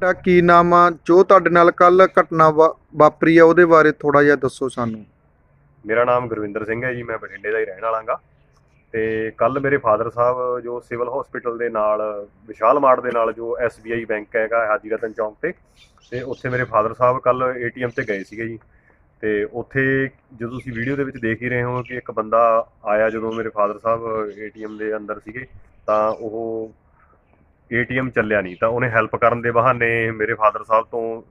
ਤੁਹਾਡਾ ਕੀ ਨਾਮ ਆ? ਜੋ ਤੁਹਾਡੇ ਨਾਲ ਕੱਲ ਘਟਨਾ ਵਾ- ਵਾਪਰੀ ਆ, ਉਹਦੇ ਬਾਰੇ ਥੋੜਾ ਜਿਹਾ ਦੱਸੋ ਸਾਨੂੰ। ਮੇਰਾ ਨਾਮ ਗੁਰਵਿੰਦਰ ਸਿੰਘ ਹੈ ਜੀ, ਮੈਂ ਬਠਿੰਡੇ ਦਾ ਹੀ ਰਹਿਣ ਵਾਲਾ ਗਾ। ਤੇ ਕੱਲ ਮੇਰੇ ਫਾਦਰ ਸਾਹਿਬ ਜੋ ਸਿਵਲ ਹਸਪੀਟਲ ਦੇ ਨਾਲ, ਵਿਸ਼ਾਲ ਮਾਰਟ ਦੇ ਨਾਲ ਜੋ SBI ਬੈਂਕ ਹੈਗਾ ਹਾਜੀ ਰਤਨ ਚੌਂਕ ਤੇ ਤੇ ਉੱਥੇ ਮੇਰੇ ਫਾਦਰ ਸਾਹਿਬ ਕੱਲ ATM ਤੇ ਗਏ ਸੀਗੇ ਜੀ। ਤੇ ਉੱਥੇ ਜਦੋਂ ਤੁਸੀਂ ਵੀਡੀਓ ਦੇ ਵਿੱਚ ਦੇਖ ਹੀ ਰਹੇ ਹੋ ਕਿ ਇੱਕ ਬੰਦਾ ਆਇਆ ਜਦੋਂ ਮੇਰੇ ਫਾਦਰ ਸਾਹਿਬ ATM ਦੇ ਅੰਦਰ ਸੀਗੇ, ਤਾਂ ਉਹ ATM ਚੱਲਿਆ ਨਹੀਂ, ਤਾਂ ਉਹਨੇ ਹੈਲਪ ਕਰਨ ਦੇ ਬਹਾਨੇ ਮੇਰੇ ਫਾਦਰ ਸਾਹਿਬ ਤੋਂ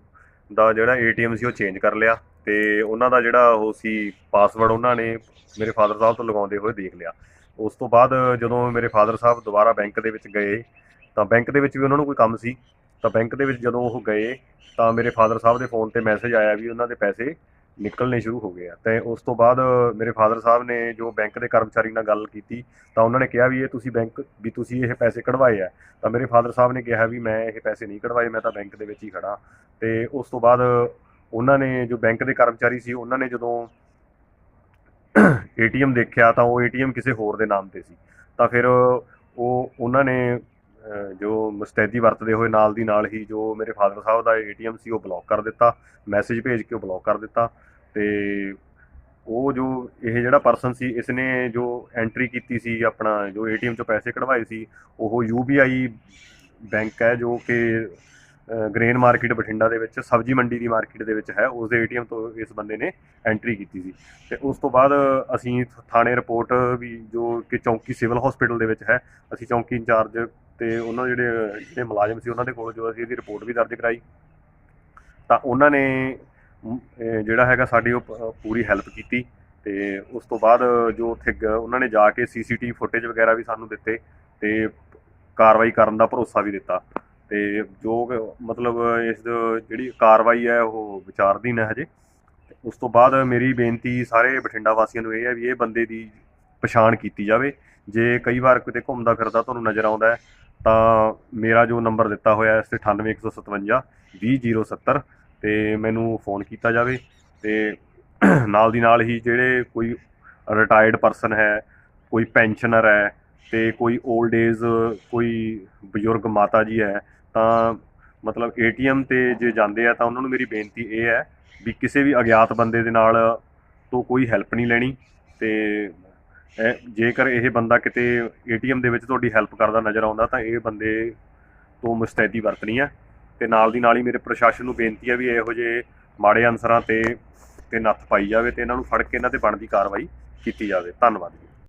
ਦਾ ਜਿਹੜਾ ATM ਸੀ ਉਹ ਚੇਂਜ ਕਰ ਲਿਆ ਤੇ ਉਹਨਾਂ ਦਾ ਜਿਹੜਾ ਉਹ ਸੀ ਪਾਸਵਰਡ ਉਹਨਾਂ ਨੇ ਮੇਰੇ ਫਾਦਰ ਸਾਹਿਬ ਤੋਂ ਲਗਾਉਂਦੇ ਹੋਏ ਦੇਖ ਲਿਆ। ਉਸ ਤੋਂ ਬਾਅਦ ਜਦੋਂ ਮੇਰੇ ਫਾਦਰ ਸਾਹਿਬ ਦੁਬਾਰਾ ਬੈਂਕ ਦੇ ਵਿੱਚ ਗਏ, ਤਾਂ ਬੈਂਕ ਦੇ ਵਿੱਚ ਵੀ ਉਹਨਾਂ ਨੂੰ ਕੋਈ ਕੰਮ ਸੀ, ਤਾਂ ਬੈਂਕ ਦੇ ਵਿੱਚ ਜਦੋਂ ਉਹ ਗਏ, ਤਾਂ ਮੇਰੇ ਫਾਦਰ ਸਾਹਿਬ ਦੇ ਫੋਨ ਤੇ ਮੈਸੇਜ ਆਇਆ ਵੀ ਉਹਨਾਂ ਦੇ ਪੈਸੇ ਨਿਕਲਣੇ ਸ਼ੁਰੂ ਹੋ ਗਏ ਆ। ਤੇ ਉਸ ਤੋਂ ਬਾਅਦ ਮੇਰੇ ਫਾਦਰ ਸਾਹਿਬ ਨੇ ਜੋ ਬੈਂਕ ਦੇ ਕਰਮਚਾਰੀ ਨਾਲ ਗੱਲ ਕੀਤੀ, ਤਾਂ ਉਹਨਾਂ ਨੇ ਕਿਹਾ ਵੀ ਇਹ ਤੁਸੀਂ ਬੈਂਕ, ਵੀ ਤੁਸੀਂ ਇਹ ਪੈਸੇ ਕਢਵਾਏ ਆ। ਤਾਂ ਮੇਰੇ ਫਾਦਰ ਸਾਹਿਬ ਨੇ ਕਿਹਾ ਵੀ ਮੈਂ ਇਹ ਪੈਸੇ ਨਹੀਂ ਕਢਵਾਏ, ਮੈਂ ਤਾਂ ਬੈਂਕ ਦੇ ਵਿੱਚ ਹੀ ਖੜਾ ਤੇ ਉਸ ਤੋਂ ਬਾਅਦ ਉਹਨਾਂ ਨੇ ਜੋ ਬੈਂਕ ਦੇ ਕਰਮਚਾਰੀ ਸੀ, ਉਹਨਾਂ ਨੇ ਜਦੋਂ ਏਟੀਐਮ ਦੇਖਿਆ, ਤਾਂ ਉਹ ਏਟੀਐਮ ਕਿਸੇ ਹੋਰ ਦੇ ਨਾਮ ਤੇ ਸੀ। ਤਾਂ ਫਿਰ ਉਹ, ਉਹਨਾਂ ਨੇ ਜੋ ਮੁਸਤੈਦੀ ਵਰਤਦੇ ਹੋਏ ਨਾਲ ਦੀ ਨਾਲ ਹੀ ਜੋ ਮੇਰੇ ਫਾਦਰ ਸਾਹਿਬ ਦਾ ਏਟੀਐਮ ਸੀ ਉਹ ਬਲੌਕ ਕਰ ਦਿੱਤਾ, ਮੈਸੇਜ ਭੇਜ ਕੇ ਉਹ ਬਲੌਕ ਕਰ ਦਿੱਤਾ ਤੇ ਉਹ ਜੋ ਇਹ ਜਿਹੜਾ ਪਰਸਨ ਸੀ ਇਸ ਨੇ ਜੋ ਐਂਟਰੀ ਕੀਤੀ ਸੀ, ਆਪਣਾ ਜੋ ਏਟੀਐਮ ਚੋਂ ਪੈਸੇ ਕਢਵਾਏ ਸੀ, ਉਹ ਯੂਬੀਆਈ ਬੈਂਕ ਹੈ ਜੋ ਕਿ ਗ੍ਰੇਨ ਮਾਰਕੀਟ ਬਠਿੰਡਾ ਦੇ ਵਿੱਚ, ਸਬਜ਼ੀ ਮੰਡੀ ਦੀ ਮਾਰਕੀਟ ਦੇ ਵਿੱਚ ਹੈ ਉਸ ਦੇ ਏਟੀਐਮ ਤੋਂ ਇਸ ਬੰਦੇ ਨੇ ਐਂਟਰੀ ਕੀਤੀ ਸੀ। ਤੇ ਉਸ ਤੋਂ ਬਾਅਦ ਅਸੀਂ ਥਾਣੇ ਰਿਪੋਰਟ ਵੀ ਜੋ ਕਿ ਚੌਂਕੀ ਸਿਵਲ ਹਸਪੀਟਲ ਦੇ ਵਿੱਚ ਹੈ, ਅਸੀਂ ਚੌਂਕੀ ਇੰਚਾਰਜ ਤੇ ਉਹਨਾਂ ਦੇ ਜਿਹੜੇ ਜਿਹੜੇ ਮੁਲਾਜ਼ਮ ਸੀ ਉਹਨਾਂ ਦੇ ਕੋਲ ਜੋ ਅਸੀਂ ਇਹਦੀ ਰਿਪੋਰਟ ਵੀ ਦਰਜ ਕਰਾਈ। ਤਾਂ ਉਹਨਾਂ ਨੇ ਜਿਹੜਾ ਹੈਗਾ ਸਾਡੀ ਉਹ ਪੂਰੀ ਹੈਲਪ ਕੀਤੀ ਤੇ ਉਸ ਤੋਂ ਬਾਅਦ ਜੋ ਉੱਥੇ ਉਹਨਾਂ ਨੇ ਜਾ ਕੇ ਸੀਸੀਟੀਵੀ ਫੁਟੇਜ ਵਗੈਰਾ ਵੀ ਸਾਨੂੰ ਦਿੱਤੇ ਤੇ ਕਾਰਵਾਈ ਕਰਨ ਦਾ ਭਰੋਸਾ ਵੀ ਦਿੱਤਾ। ਤੇ ਜੋ ਮਤਲਬ ਇਸ ਜਿਹੜੀ ਕਾਰਵਾਈ ਹੈ ਉਹ ਵਿਚਾਰਧੀਨ ਹੈ ਹਜੇ। ਉਸ ਤੋਂ ਬਾਅਦ ਮੇਰੀ ਬੇਨਤੀ ਸਾਰੇ ਬਠਿੰਡਾ ਵਾਸੀਆਂ ਨੂੰ ਇਹ ਹੈ ਵੀ ਇਹ ਬੰਦੇ ਦੀ ਪਛਾਣ ਕੀਤੀ ਜਾਵੇ। ਜੇ ਕਈ ਵਾਰ ਕਿਤੇ ਘੁੰਮਦਾ ਫਿਰਦਾ ਤੁਹਾਨੂੰ ਨਜ਼ਰ ਆਉਂਦਾ ਤਾਂ ਮੇਰਾ ਜੋ ਨੰਬਰ ਦਿੱਤਾ ਹੋਇਆ ਹੈ ਇਸ ਤੇ 98157 20070 ਤੇ ਮੈਨੂੰ ਫੋਨ ਕੀਤਾ ਜਾਵੇ ਤੇ ਨਾਲ ਦੀ ਨਾਲ ਹੀ ਜਿਹੜੇ ਕੋਈ ਰਿਟਾਇਰਡ ਪਰਸਨ ਹੈ, ਕੋਈ ਪੈਨਸ਼ਨਰ ਹੈ ਤੇ ਕੋਈ 올ਡ ਏਜ ਕੋਈ ਬਜ਼ੁਰਗ ਮਾਤਾ ਜੀ ਹੈ, ਤਾਂ ਮਤਲਬ ਏਟੀਐਮ ਤੇ ਜੇ ਜਾਂਦੇ ਆ ਤਾਂ ਉਹਨਾਂ ਨੂੰ ਮੇਰੀ ਬੇਨਤੀ ਇਹ ਹੈ ਵੀ ਕਿਸੇ ਵੀ ਅਗਿਆਤ ਬੰਦੇ ਦੇ ਨਾਲ ਤੋਂ ਕੋਈ ਹੈਲਪ ਨਹੀਂ ਲੈਣੀ ਤੇ ਜੇਕਰ ਇਹ ਬੰਦਾ ਕਿਤੇ ਏਟੀਐਮ ਦੇ ਵਿੱਚ ਤੁਹਾਡੀ ਹੈਲਪ ਕਰਦਾ ਨਜ਼ਰ ਆਉਂਦਾ, ਤਾਂ ਇਹ ਬੰਦੇ ਤੋਂ ਮੁਸਤੈਦੀ ਵਰਤਣੀ ਹੈ ਤੇ ਨਾਲ ਦੀ ਨਾਲ ਹੀ ਮੇਰੇ ਪ੍ਰਸ਼ਾਸਨ ਨੂੰ ਬੇਨਤੀ ਹੈ ਵੀ ਇਹੋ ਜਿਹੇ ਮਾੜੇ ਅਨਸਰਾਂ ਤੇ ਤੇ ਨੱਥ ਪਾਈ ਜਾਵੇ ਤੇ ਇਹਨਾਂ ਨੂੰ ਫੜ ਕੇ ਇਹਨਾਂ ਤੇ ਬਣਦੀ ਕਾਰਵਾਈ ਕੀਤੀ ਜਾਵੇ। ਧੰਨਵਾਦ ਜੀ।